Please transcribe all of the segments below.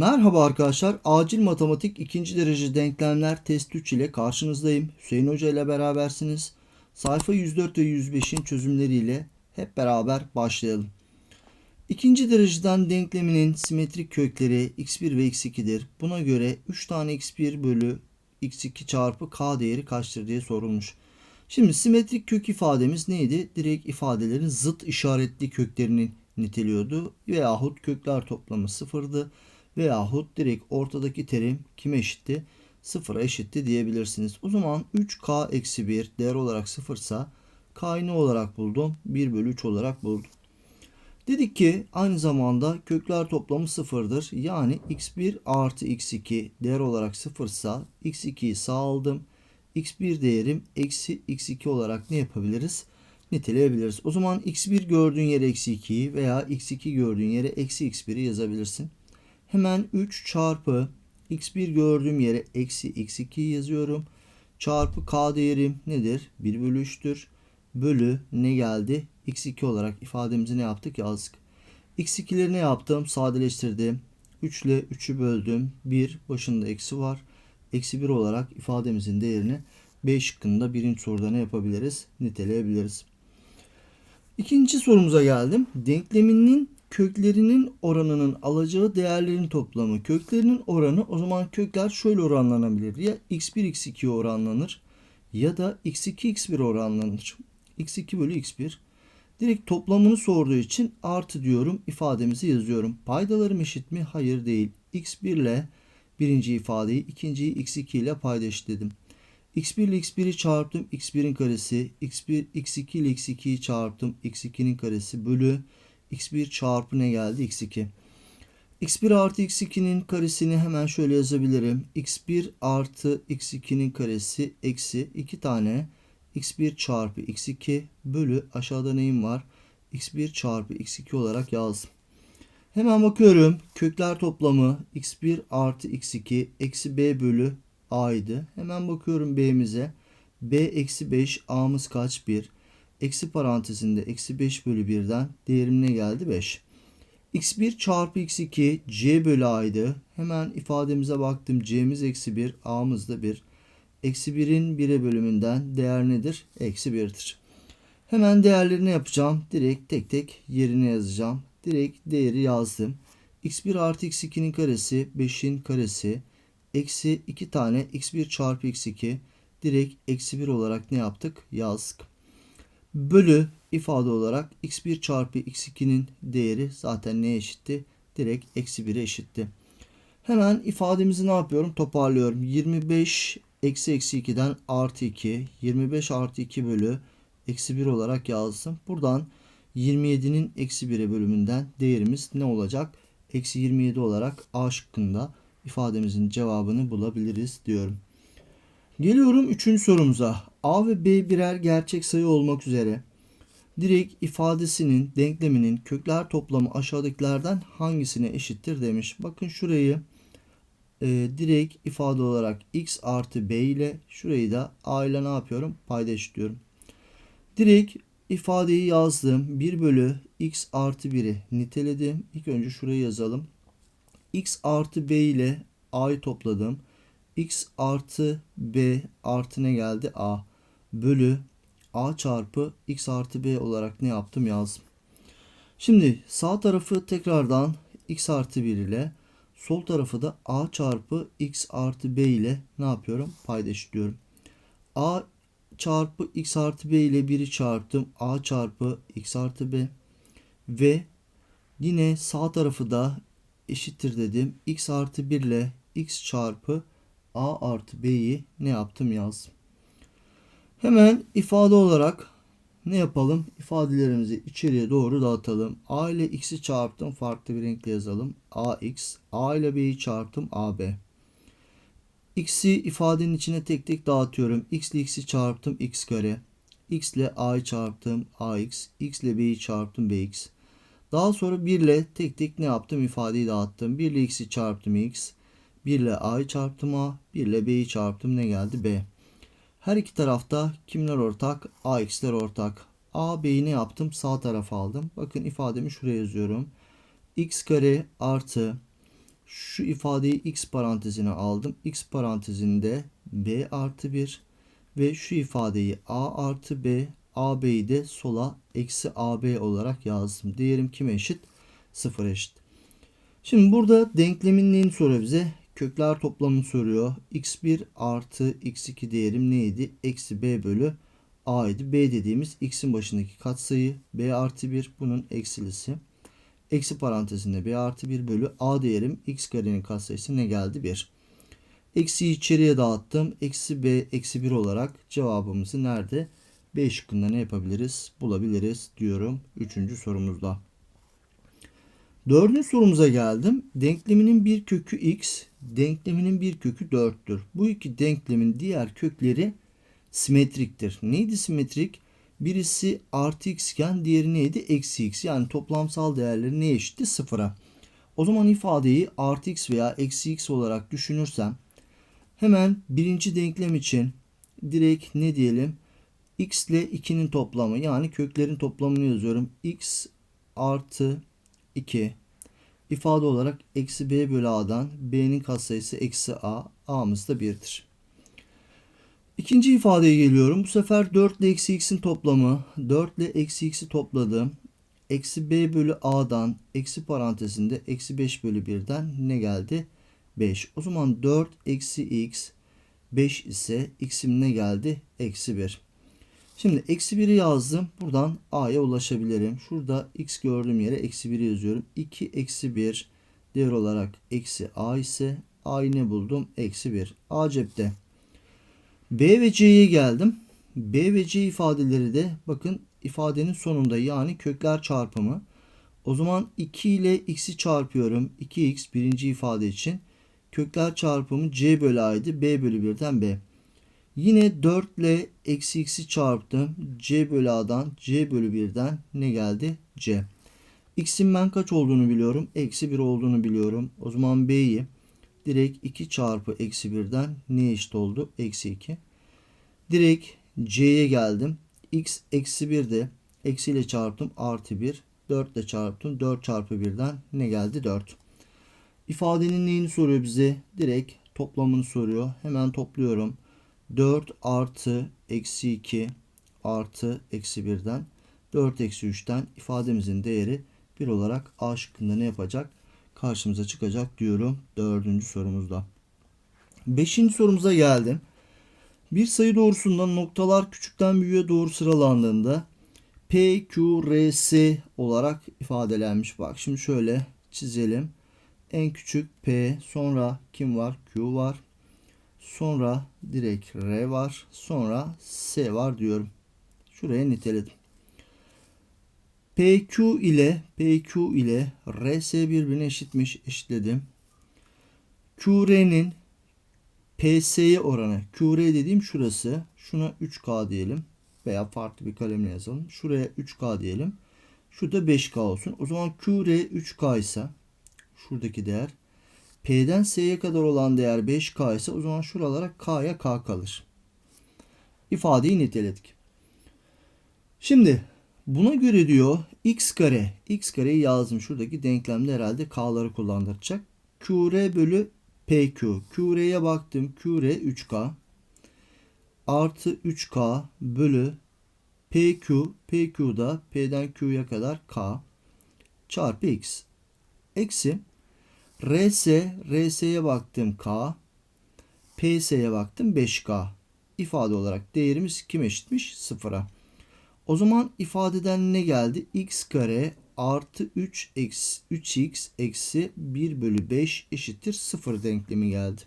Merhaba arkadaşlar. Acil matematik 2. derece denklemler test 3 ile karşınızdayım. Hüseyin Hoca ile berabersiniz. Sayfa 104 ve 105'in çözümleriyle hep beraber başlayalım. İkinci dereceden denkleminin simetrik kökleri x1 ve x2'dir. Buna göre 3 tane x1 bölü x2 çarpı k değeri kaçtır diye sorulmuş. Şimdi simetrik kök ifademiz neydi? Direkt ifadelerin zıt işaretli köklerini niteliyordu. Veyahut kökler toplamı sıfırdı. Veyahut direkt ortadaki terim kime eşitti? Sıfıra eşitti diyebilirsiniz. O zaman 3k eksi 1 değer olarak sıfırsa k'yı ne olarak buldum? 1 bölü 3 olarak buldum. Dedik ki aynı zamanda kökler toplamı sıfırdır. Yani x1 artı x2 değer olarak sıfırsa x2'yi sağ aldım. x1 değerim eksi x2 olarak ne yapabiliriz? Niteleyebiliriz. O zaman x1 gördüğün yere eksi 2'yi veya x2 gördüğün yere eksi x1'i yazabilirsin. Hemen 3 çarpı x1 gördüğüm yere eksi x2 yazıyorum. Çarpı k değerim nedir? 1 bölü 3'tür. Bölü ne geldi? x2 olarak ifademizi ne yaptık? Yazdık. x2'leri ne yaptım? Sadeleştirdim. 3 ile 3'ü böldüm. 1 başında eksi var. Eksi 1 olarak ifademizin değerini B şıkkında birinci soruda ne yapabiliriz? Niteleyebiliriz. İkinci sorumuza geldim. Denkleminin köklerinin oranının alacağı değerlerin toplamı. Köklerinin oranı o zaman kökler şöyle oranlanabilir. Ya x1 x2 oranlanır ya da x2 x1 oranlanır. x2 bölü x1. Direkt toplamını sorduğu için artı diyorum ifademizi yazıyorum. Paydalarım eşit mi? Hayır değil. x1 ile birinci ifadeyi ikinciyi x2 ile payda eşitledim. x1 ile x1'i çarptım x1'in karesi. x1 x2 ile x2'yi çarptım x2'nin karesi bölü x1 çarpı ne geldi? x2. x1 artı x2'nin karesini hemen şöyle yazabilirim. x1 artı x2'nin karesi eksi 2 tane x1 çarpı x2 bölü aşağıda neyim var? x1 çarpı x2 olarak yazdım. Hemen bakıyorum. Kökler toplamı x1 artı x2 eksi b bölü a'ydı. Hemen bakıyorum b'mize. b eksi 5 a'mız kaç? 1. Eksi parantezinde eksi 5 bölü 1'den değerim ne geldi? 5. x1 çarpı x2 c bölü a'ydı. Hemen ifademize baktım. c'miz eksi 1 a'mız da 1. Eksi 1'in 1'e bölümünden değer nedir? Eksi 1'dir. Hemen değerlerini yapacağım. Direkt tek tek yerine yazacağım. Direkt değeri yazdım. x1 artı x2'nin karesi 5'in karesi. Eksi 2 tane x1 çarpı x2 direkt eksi 1 olarak ne yaptık? Yazdık. Bölü ifade olarak x1 çarpı x2'nin değeri zaten neye eşitti? Direkt eksi 1'e eşitti. Hemen ifademizi ne yapıyorum? Toparlıyorum. 25 eksi eksi 2'den artı 2. 25 artı 2 bölü eksi 1 olarak yazdım. Buradan 27'nin eksi 1'e bölümünden değerimiz ne olacak? Eksi 27 olarak A şıkkında ifademizin cevabını bulabiliriz diyorum. Geliyorum 3. sorumuza. A ve B birer gerçek sayı olmak üzere direkt ifadesinin denkleminin kökler toplamı aşağıdakilerden hangisine eşittir demiş. Bakın şurayı e, direkt ifade olarak x artı b ile şurayı da a ile ne yapıyorum? Payda eşitliyorum. Direkt ifadeyi yazdım. 1 bölü x artı 1'i niteledim. İlk önce şurayı yazalım. x artı b ile a'yı topladım. x artı b artı ne geldi? a bölü a çarpı x artı b olarak ne yaptım yazdım. Şimdi sağ tarafı tekrardan x artı 1 ile sol tarafı da a çarpı x artı b ile ne yapıyorum? Paydaşlıyorum. a çarpı x artı b ile 1'i çarptım. a çarpı x artı b ve yine sağ tarafı da eşittir dedim. x artı 1 ile x çarpı a artı b'yi ne yaptım yazdım. Hemen ifade olarak ne yapalım? İfadelerimizi içeriye doğru dağıtalım. A ile x'i çarptım. Farklı bir renkle yazalım. ax. A ile b'yi çarptım. ab. x'i ifadenin içine tek tek dağıtıyorum. x ile x'i çarptım. x kare. x ile a'yı çarptım. ax. x ile b'yi çarptım. bx. Daha sonra 1 ile tek tek ne yaptım? İfadeyi dağıttım. 1 ile x'i çarptım. x. 1 ile a'yı çarptım. a. 1 ile b'yi çarptım. Ne geldi? b. Her iki tarafta kimler ortak? AX'ler ortak. A, B'yi ne yaptım? Sağ tarafa aldım. Bakın ifademi şuraya yazıyorum. X kare artı Şu ifadeyi x parantezine aldım. x parantezinde b artı 1 ve şu ifadeyi a artı b, ab'yi de sola eksi ab olarak yazdım. Değerim kime eşit? 0 eşit. Şimdi burada denklemin neyini soruyor bize? Kökler toplamını soruyor. x1 artı x2 değerim neydi? Eksi b bölü a idi. b dediğimiz x'in başındaki katsayı. b artı 1 bunun eksilisi. Eksi parantezinde b artı 1 bölü a değerim x karenin katsayısı ne geldi? 1. Eksiyi içeriye dağıttım. Eksi b eksi 1 olarak cevabımızı nerede? B şıkkında ne yapabiliriz? Bulabiliriz diyorum. Üçüncü sorumuzda. Dördüncü sorumuza geldim. Denkleminin bir kökü x, denkleminin bir kökü 4'tür. Bu iki denklemin diğer kökleri simetriktir. Neydi simetrik? Birisi artı x iken diğeri neydi? Eksi x. Yani toplamsal değerleri ne eşitti? Sıfıra. O zaman ifadeyi artı x veya eksi x olarak düşünürsem hemen birinci denklem için direkt ne diyelim? x ile 2'nin toplamı yani köklerin toplamını yazıyorum. x artı 2 ifade olarak eksi b bölü a'dan b'nin katsayısı eksi a a'mız da 1'dir. İkinci ifadeye geliyorum. Bu sefer 4 ile eksi x'in toplamı 4 ile eksi x'i topladım. Eksi b bölü a'dan eksi parantezinde eksi 5 bölü 1'den ne geldi? 5. O zaman 4 eksi x 5 ise x'im ne geldi? Eksi 1. Şimdi eksi 1'i yazdım. Buradan a'ya ulaşabilirim. Şurada x gördüğüm yere eksi 1'i yazıyorum. 2 eksi 1 değer olarak eksi a ise a'yı ne buldum? Eksi 1. a cepte. b ve c'ye geldim. b ve c ifadeleri de bakın ifadenin sonunda yani kökler çarpımı. O zaman 2 ile x'i çarpıyorum. 2x birinci ifade için. Kökler çarpımı c bölü a'ydı. b bölü 1'den b. Yine 4 ile eksi x'i çarptım. c bölü a'dan c bölü 1'den ne geldi? c. x'in ben kaç olduğunu biliyorum. Eksi 1 olduğunu biliyorum. O zaman b'yi direkt 2 çarpı eksi 1'den ne eşit oldu? Eksi 2. Direkt c'ye geldim. x eksi 1 de eksi ile çarptım artı 1. 4 ile çarptım. 4 çarpı 1'den ne geldi? 4. İfadenin neyini soruyor bize? Direkt toplamını soruyor. Hemen topluyorum. 4 artı eksi 2 artı eksi 1'den 4 eksi 3'ten ifademizin değeri 1 olarak A şıkkında ne yapacak? Karşımıza çıkacak diyorum dördüncü sorumuzda. Beşinci sorumuza geldim. Bir sayı doğrusunda noktalar küçükten büyüğe doğru sıralandığında P, Q, R, S olarak ifadelenmiş. Bak şimdi şöyle çizelim. En küçük P, sonra kim var? Q var. Sonra direkt R var. Sonra S var diyorum. Şuraya niteledim. PQ ile PQ ile RS birbirine eşitmiş. Eşitledim. QR'nin PS'ye oranı. QR dediğim şurası. Şuna 3K diyelim. Veya farklı bir kalemle yazalım. Şuraya 3K diyelim. Şurada 5K olsun. O zaman QR 3K ise şuradaki değer P'den S'ye kadar olan değer 5K ise o zaman şuralara K'ya K kalır. İfadeyi niteledik. Şimdi buna göre diyor x kare. x kareyi yazdım. Şuradaki denklemde herhalde K'ları kullandıracak. QR bölü PQ. QR'ye baktım. QR 3K artı 3K bölü PQ. PQ'da P'den Q'ya kadar K çarpı X. Eksi RS, RS'ye baktım K. PS'ye baktım 5K. İfade olarak değerimiz kim eşitmiş? Sıfıra. O zaman ifadeden ne geldi? x kare artı 3 eksi 3x eksi 1 bölü 5 eşittir 0 denklemi geldi.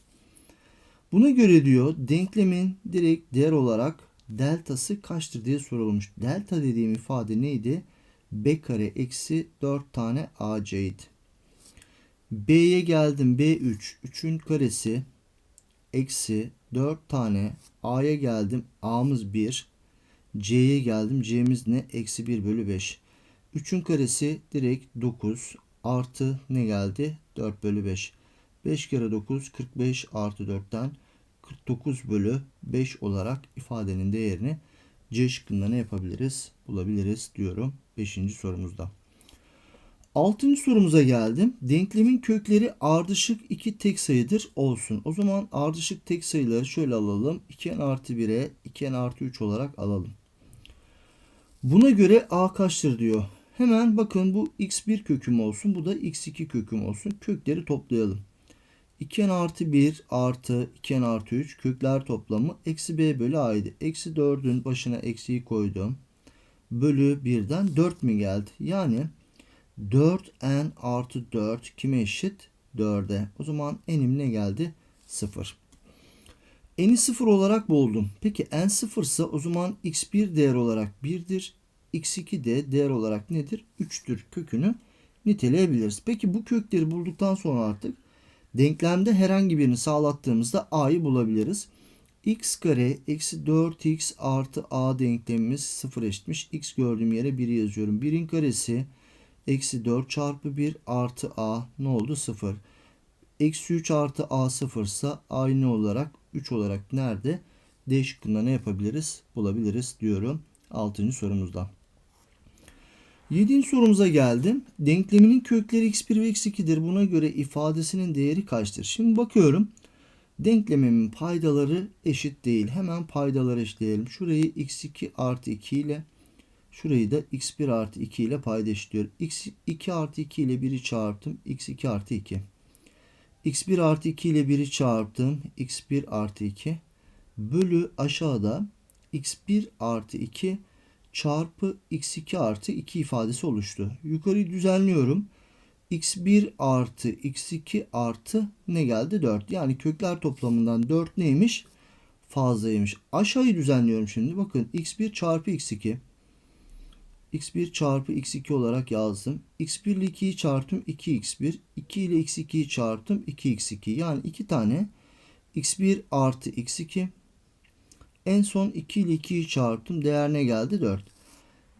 Buna göre diyor denklemin direkt değer olarak deltası kaçtır diye sorulmuş. Delta dediğim ifade neydi? b kare eksi 4 tane ac'ydi. B'ye geldim. B3. 3'ün karesi eksi 4 tane. A'ya geldim. A'mız 1. C'ye geldim. C'miz ne? Eksi 1 bölü 5. 3'ün karesi direkt 9. Artı ne geldi? 4 bölü 5. 5 kere 9 45 artı 4'ten 49 bölü 5 olarak ifadenin değerini C şıkkında ne yapabiliriz? Bulabiliriz diyorum 5. sorumuzda. Altıncı sorumuza geldim. Denklemin kökleri ardışık iki tek sayıdır olsun. O zaman ardışık tek sayıları şöyle alalım. 2n artı 1'e 2n artı 3 olarak alalım. Buna göre a kaçtır diyor. Hemen bakın bu x1 köküm olsun. Bu da x2 köküm olsun. Kökleri toplayalım. 2n artı 1 artı 2n artı 3 kökler toplamı eksi b bölü a'ydı. Eksi 4'ün başına eksiyi koydum. Bölü 1'den 4 mi geldi? Yani 4n artı 4 kime eşit? 4'e. O zaman n'im ne geldi? 0. N'i 0 olarak buldum. Peki n 0 ise o zaman x1 değer olarak 1'dir. x2 de değer olarak nedir? 3'tür kökünü niteleyebiliriz. Peki bu kökleri bulduktan sonra artık denklemde herhangi birini sağlattığımızda a'yı bulabiliriz. x kare eksi 4x artı a denklemimiz 0 eşitmiş. x gördüğüm yere 1 yazıyorum. 1'in karesi Eksi 4 çarpı 1 artı a ne oldu? 0. Eksi 3 artı a 0 ise aynı olarak 3 olarak nerede? D şıkkında ne yapabiliriz? Bulabiliriz diyorum 6. sorumuzda. 7. sorumuza geldim. Denkleminin kökleri x1 ve x2'dir. Buna göre ifadesinin değeri kaçtır? Şimdi bakıyorum. Denklemimin paydaları eşit değil. Hemen paydaları eşleyelim. Şurayı x2 artı 2 ile Şurayı da x1 artı 2 ile paydaşlıyor. x2 artı 2 ile 1'i çarptım. x2 artı 2. x1 artı 2 ile 1'i çarptım. x1 artı 2. Bölü aşağıda x1 artı 2 çarpı x2 artı 2 ifadesi oluştu. Yukarıyı düzenliyorum. x1 artı x2 artı ne geldi? 4. Yani kökler toplamından 4 neymiş? Fazlaymış. Aşağıyı düzenliyorum şimdi. Bakın x1 çarpı x2 x1 çarpı x2 olarak yazdım. x1 ile 2'yi çarptım 2x1. 2 ile x2'yi çarptım 2x2. Yani 2 tane x1 artı x2. En son 2 ile 2'yi çarptım. Değer ne geldi? 4.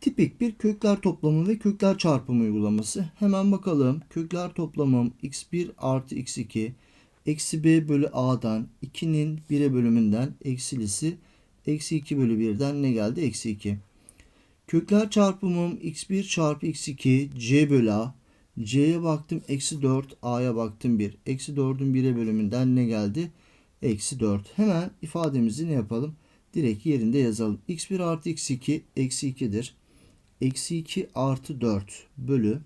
Tipik bir kökler toplamı ve kökler çarpımı uygulaması. Hemen bakalım. Kökler toplamım x1 artı x2 eksi b bölü a'dan 2'nin 1'e bölümünden eksilisi eksi 2 bölü 1'den ne geldi? Eksi 2. Kökler çarpımım x1 çarpı x2 c bölü a. c'ye baktım eksi 4 a'ya baktım 1. Eksi 4'ün 1'e bölümünden ne geldi? Eksi 4. Hemen ifademizi ne yapalım? Direkt yerinde yazalım. x1 artı x2 eksi 2'dir. Eksi 2 artı 4 bölü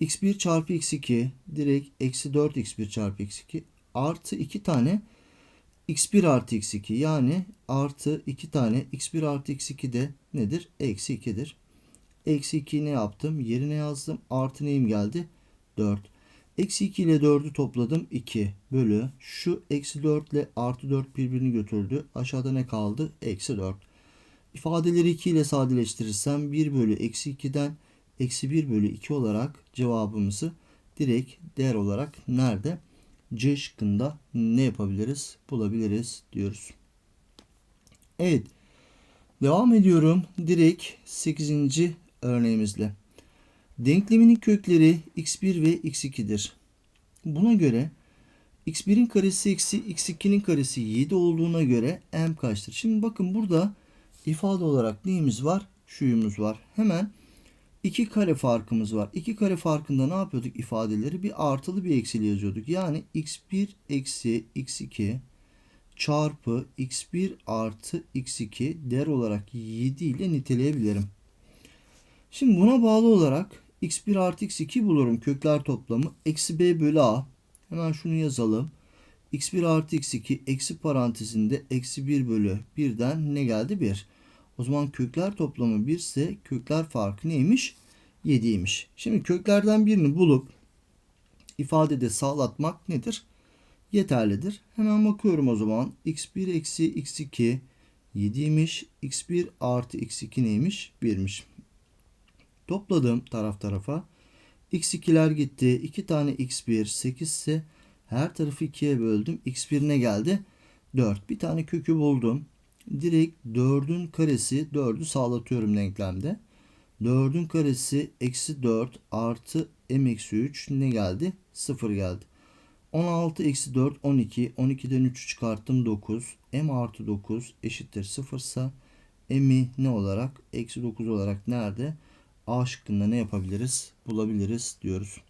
x1 çarpı x2 direkt eksi 4 x1 çarpı x2 artı 2 tane x1 artı x2 yani artı 2 tane x1 artı x2 de nedir? Eksi 2'dir. Eksi 2'yi ne yaptım? Yerine yazdım. Artı neyim geldi? 4. Eksi 2 ile 4'ü topladım. 2 bölü. Şu eksi 4 ile artı 4 birbirini götürdü. Aşağıda ne kaldı? Eksi 4. İfadeleri 2 ile sadeleştirirsem 1 bölü eksi 2'den eksi 1 bölü 2 olarak cevabımızı direkt değer olarak nerede? C şıkkında ne yapabiliriz? Bulabiliriz diyoruz. Evet. Devam ediyorum. Direkt 8. örneğimizle. Denkleminin kökleri x1 ve x2'dir. Buna göre x1'in karesi eksi x2'nin karesi 7 olduğuna göre m kaçtır? Şimdi bakın burada ifade olarak neyimiz var? Şuyumuz var. Hemen 2 kare farkımız var. 2 kare farkında ne yapıyorduk ifadeleri? Bir artılı bir eksili yazıyorduk. Yani x1 eksi x2 çarpı x1 artı x2 değer olarak 7 ile niteleyebilirim. Şimdi buna bağlı olarak x1 artı x2 bulurum kökler toplamı. Eksi b bölü a. Hemen şunu yazalım. x1 artı x2 eksi parantezinde eksi 1 bölü 1'den ne geldi? 1. O zaman kökler toplamı 1 ise kökler farkı neymiş? 7'ymiş. Şimdi köklerden birini bulup ifadede sağlatmak nedir? Yeterlidir. Hemen bakıyorum o zaman. x1 eksi x2 7'ymiş. x1 artı x2 neymiş? 1'miş. Topladım taraf tarafa. x2'ler gitti. 2 tane x1 8 ise her tarafı 2'ye böldüm. x1 ne geldi? 4. Bir tane kökü buldum direkt 4'ün karesi 4'ü sağlatıyorum denklemde. 4'ün karesi eksi 4 artı m eksi 3 ne geldi? 0 geldi. 16 eksi 4 12. 12'den 3'ü çıkarttım 9. m artı 9 eşittir 0 ise m'i ne olarak? Eksi 9 olarak nerede? A şıkkında ne yapabiliriz? Bulabiliriz diyoruz.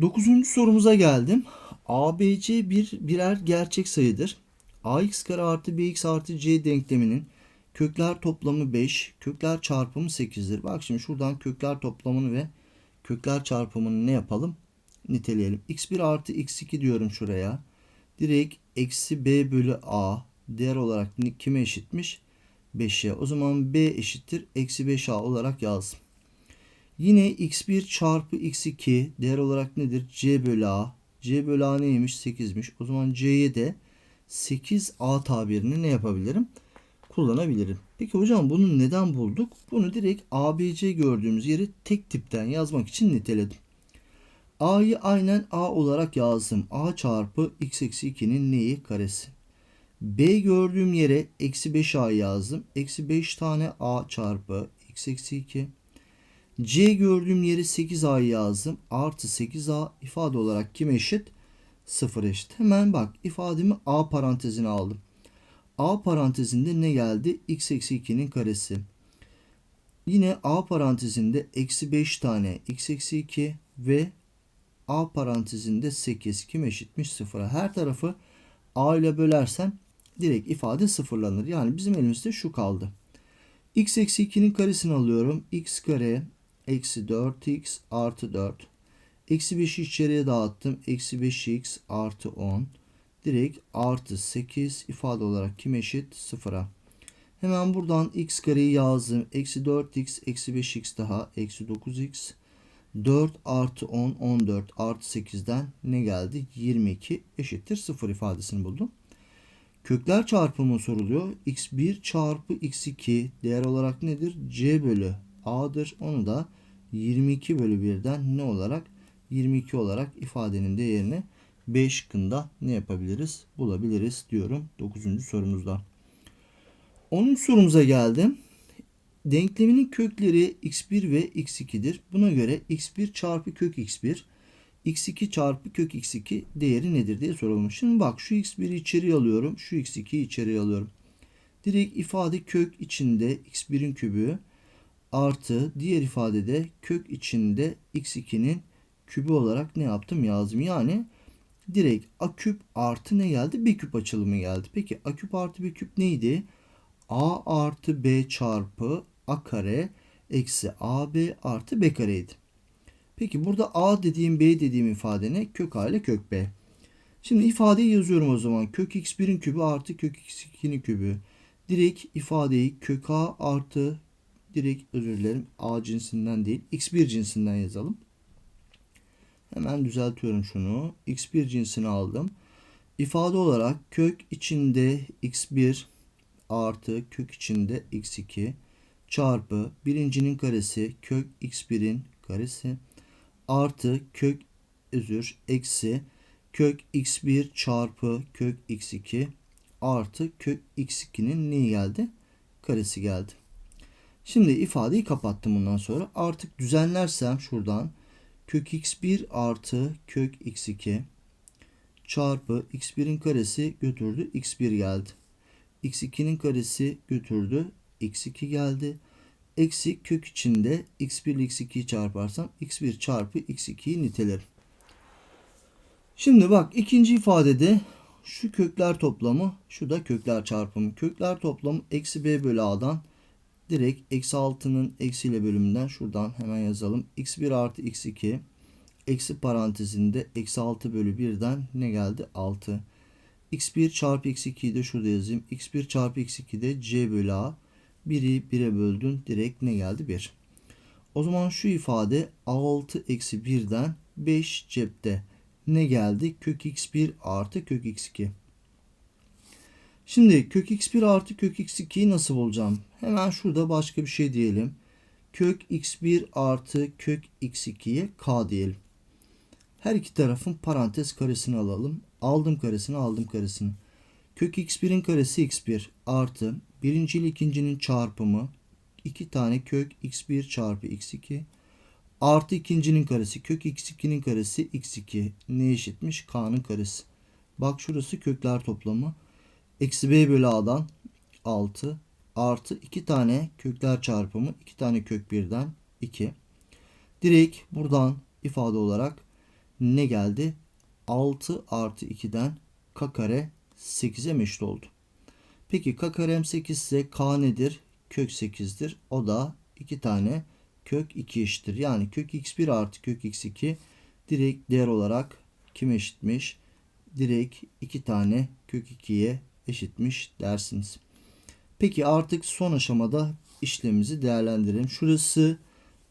Dokuzuncu sorumuza geldim. ABC bir birer gerçek sayıdır. Ax kare artı bx artı c denkleminin kökler toplamı 5, kökler çarpımı 8'dir. Bak şimdi şuradan kökler toplamını ve kökler çarpımını ne yapalım? Niteleyelim. x1 artı x2 diyorum şuraya. Direkt eksi b bölü a değer olarak kime eşitmiş? 5'e. O zaman b eşittir eksi 5a olarak yazdım. Yine x1 çarpı x2 değer olarak nedir? c bölü a. c bölü a neymiş? 8'miş. O zaman c'ye de 8a tabirini ne yapabilirim? Kullanabilirim. Peki hocam bunu neden bulduk? Bunu direkt ABC gördüğümüz yeri tek tipten yazmak için niteledim. A'yı aynen A olarak yazdım. A çarpı x eksi 2'nin neyi? Karesi. B gördüğüm yere eksi 5A yazdım. Eksi 5 tane A çarpı x eksi 2. C gördüğüm yere 8A yazdım. Artı 8A ifade olarak kime eşit? 0 eşit. Hemen bak ifademi A parantezine aldım. A parantezinde ne geldi? x eksi 2'nin karesi. Yine A parantezinde eksi 5 tane x eksi 2 ve A parantezinde 8 kim eşitmiş 0'a. Her tarafı A ile bölersen direkt ifade sıfırlanır. Yani bizim elimizde şu kaldı. x eksi 2'nin karesini alıyorum. x kare eksi 4x artı 4. Eksi 5'i içeriye dağıttım. Eksi 5x artı 10. Direkt artı 8 ifade olarak kim eşit? Sıfıra. Hemen buradan x kareyi yazdım. Eksi 4x eksi 5x daha eksi 9x. 4 artı 10 14 artı 8'den ne geldi? 22 eşittir 0 ifadesini buldum. Kökler çarpımı soruluyor. x1 çarpı x2 değer olarak nedir? c bölü a'dır. Onu da 22 bölü 1'den ne olarak? 22 olarak ifadenin değerini 5 şıkkında ne yapabiliriz? Bulabiliriz diyorum 9. sorumuzda. 10. sorumuza geldim. Denkleminin kökleri x1 ve x2'dir. Buna göre x1 çarpı kök x1 x2 çarpı kök x2 değeri nedir diye sorulmuş. Şimdi bak şu x1'i içeri alıyorum. Şu x2'yi içeri alıyorum. Direkt ifade kök içinde x1'in kübü artı diğer ifadede kök içinde x2'nin kübü olarak ne yaptım yazdım. Yani direkt a küp artı ne geldi? B küp açılımı geldi. Peki a küp artı b küp neydi? a artı b çarpı a kare eksi ab artı b kareydi. Peki burada a dediğim b dediğim ifade ne? Kök a ile kök b. Şimdi ifadeyi yazıyorum o zaman. Kök x1'in kübü artı kök x2'nin kübü. Direkt ifadeyi kök a artı direkt özür dilerim a cinsinden değil x1 cinsinden yazalım. Hemen düzeltiyorum şunu. x1 cinsini aldım. İfade olarak kök içinde x1 artı kök içinde x2 çarpı birincinin karesi kök x1'in karesi artı kök özür eksi kök x1 çarpı kök x2 artı kök x2'nin neyi geldi? Karesi geldi. Şimdi ifadeyi kapattım bundan sonra. Artık düzenlersem şuradan kök x1 artı kök x2 çarpı x1'in karesi götürdü x1 geldi. x2'nin karesi götürdü x2 geldi. Eksi kök içinde x1 ile x2'yi çarparsam x1 çarpı x2'yi nitelerim. Şimdi bak ikinci ifadede şu kökler toplamı şu da kökler çarpımı. Kökler toplamı eksi b bölü a'dan direkt eksi 6'nın eksiyle bölümünden şuradan hemen yazalım. x1 artı x2 eksi parantezinde eksi 6 bölü 1'den ne geldi? 6. x1 çarpı x2'yi de şurada yazayım. x1 çarpı x2 de c bölü a. 1'i 1'e böldün. Direkt ne geldi? 1. O zaman şu ifade 6 eksi 1'den 5 cepte. Ne geldi? Kök x1 artı kök x2. Şimdi kök x1 artı kök x2'yi nasıl bulacağım? Hemen şurada başka bir şey diyelim. Kök x1 artı kök x2'ye k diyelim. Her iki tarafın parantez karesini alalım. Aldım karesini aldım karesini. Kök x1'in karesi x1 artı birinci ile ikincinin çarpımı iki tane kök x1 çarpı x2 artı ikincinin karesi kök x2'nin karesi x2 ne eşitmiş? K'nın karesi. Bak şurası kökler toplamı. Eksi b bölü a'dan 6 artı 2 tane kökler çarpımı 2 tane kök birden 2. Direkt buradan ifade olarak ne geldi? 6 artı 2'den k kare 8'e meşit oldu. Peki k karem 8 ise k nedir? Kök 8'dir. O da 2 tane kök 2 eşittir. Yani kök x1 artı kök x2 direkt değer olarak kime eşitmiş? Direkt 2 tane kök 2'ye eşitmiş dersiniz. Peki artık son aşamada işlemimizi değerlendirelim. Şurası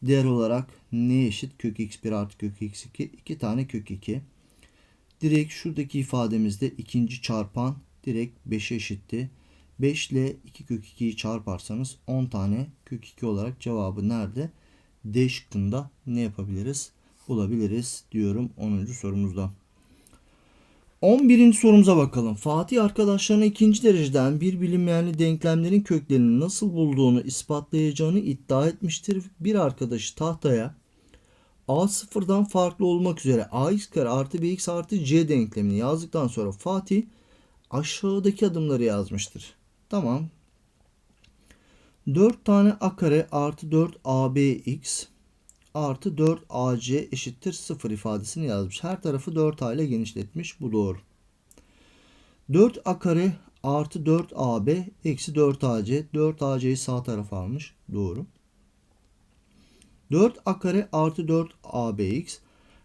değer olarak ne eşit? Kök x1 artı kök x2 2 tane kök 2. Direkt şuradaki ifademizde ikinci çarpan direkt 5'e eşitti. 5 ile 2 kök 2'yi çarparsanız 10 tane kök 2 olarak cevabı nerede? D şıkkında ne yapabiliriz? Bulabiliriz diyorum 10. sorumuzda. 11. sorumuza bakalım. Fatih arkadaşlarına ikinci dereceden bir bilinmeyenli denklemlerin köklerini nasıl bulduğunu ispatlayacağını iddia etmiştir. Bir arkadaşı tahtaya a sıfırdan farklı olmak üzere ax kare artı bx artı c denklemini yazdıktan sonra Fatih aşağıdaki adımları yazmıştır. Tamam. 4 tane a kare artı 4 abx artı 4 ac eşittir 0 ifadesini yazmış. Her tarafı 4a ile genişletmiş. Bu doğru. 4a kare artı 4ab eksi 4ac. 4ac'yi sağ tarafa almış. Doğru. 4a kare artı 4abx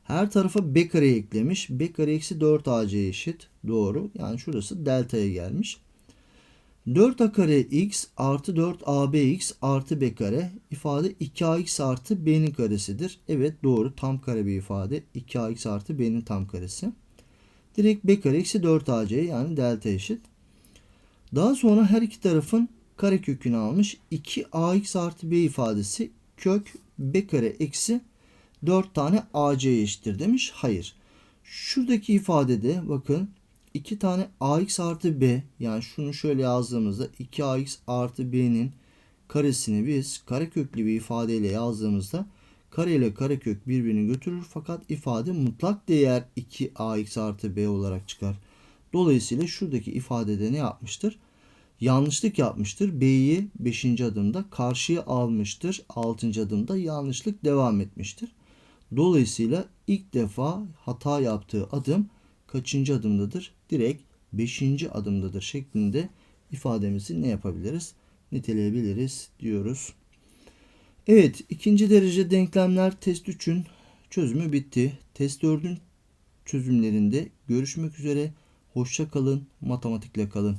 her tarafa b kare eklemiş. b kare eksi 4ac eşit. Doğru. Yani şurası delta'ya gelmiş. 4a kare x artı 4abx artı b kare ifade 2ax artı b'nin karesidir. Evet doğru tam kare bir ifade. 2ax artı b'nin tam karesi. Direkt b kare eksi 4ac yani delta eşit. Daha sonra her iki tarafın kare kökünü almış. 2ax artı b ifadesi kök b kare eksi 4 tane ac eşittir demiş. Hayır. Şuradaki ifadede bakın 2 tane ax artı b yani şunu şöyle yazdığımızda 2ax artı b'nin karesini biz kareköklü bir ifadeyle yazdığımızda kare ile karekök birbirini götürür fakat ifade mutlak değer 2ax artı b olarak çıkar. Dolayısıyla şuradaki ifadede ne yapmıştır? Yanlışlık yapmıştır. B'yi 5. adımda karşıya almıştır. 6. adımda yanlışlık devam etmiştir. Dolayısıyla ilk defa hata yaptığı adım kaçıncı adımdadır? Direkt 5. adımdadır şeklinde ifademizi ne yapabiliriz? Niteleyebiliriz diyoruz. Evet ikinci derece denklemler test 3'ün çözümü bitti. Test 4'ün çözümlerinde görüşmek üzere. Hoşça kalın. Matematikle kalın.